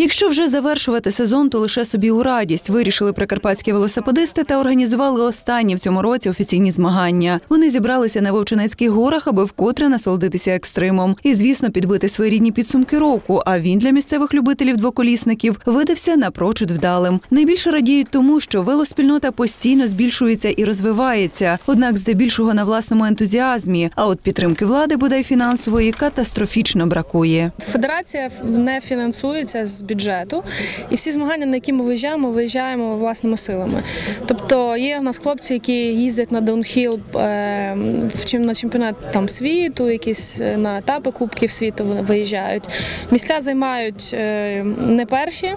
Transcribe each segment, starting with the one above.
Якщо вже завершувати сезон, то лише собі у радість вирішили прикарпатські велосипедисти та організували останні в цьому році офіційні змагання. Вони зібралися на Вовчинецьких горах, аби вкотре насолодитися екстримом. І, звісно, підбити свої рідні підсумки року. А він для місцевих любителів двоколісників видався напрочуд вдалим. Найбільше радіють тому, що велоспільнота постійно збільшується і розвивається, однак здебільшого на власному ентузіазмі. А от підтримки влади, бодай фінансової, катастрофічно бракує. Федерація не фінансується з бюджету, і всі змагання, на які ми виїжджаємо, виїжджаємо власними силами. Тобто є в нас хлопці, які їздять на даунхіл е, на чемпіонат там світу, якісь е, на етапи Кубків світу виїжджають. Місця займають е, не перші,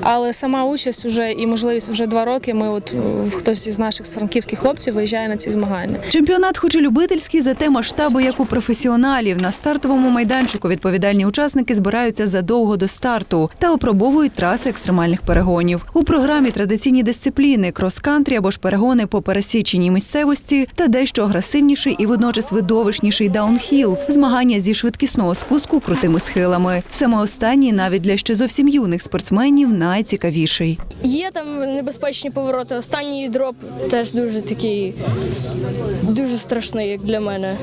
але сама участь уже і можливість вже два роки. Ми от хтось із наших франківських хлопців виїжджає на ці змагання. Чемпіонат, хоч і любительський, зате масштабу, як у професіоналів. На стартовому майданчику відповідальні учасники збираються задовго до старту та опробовують траси екстремальних перегонів. У програмі традиційні дисципліни крос-кантрі або ж перегони по пересіченій місцевості та дещо агресивніший і водночас видовищніший даунхіл змагання зі швидкісного спуску крутими схилами. Саме останній навіть для ще зовсім юних спортсменів найцікавіший. Є там небезпечні повороти. Останній дроп теж дуже такий, дуже страшний, як для мене.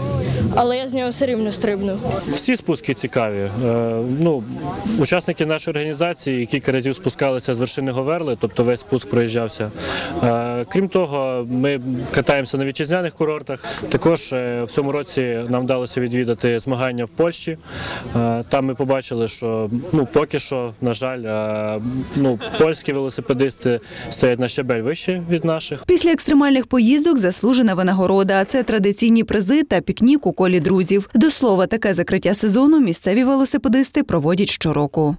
Але я з нього все рівно стрибну. Всі спуски цікаві. Е, Ну, учасники нашої організації кілька разів спускалися з вершини Говерли, тобто весь спуск проїжджався. Е, Крім того, ми катаємося на вітчизняних курортах. Також е, в цьому році нам вдалося відвідати змагання в Польщі. Е, Там ми побачили, що ну поки що, на жаль, ну польські велосипедисти стоять на щабель вище від наших. Після екстремальних поїздок заслужена винагорода. Це традиційні призи та пікнік у колі друзів. До слова, таке закриття сезону місцеві велосипедисти проводять щороку.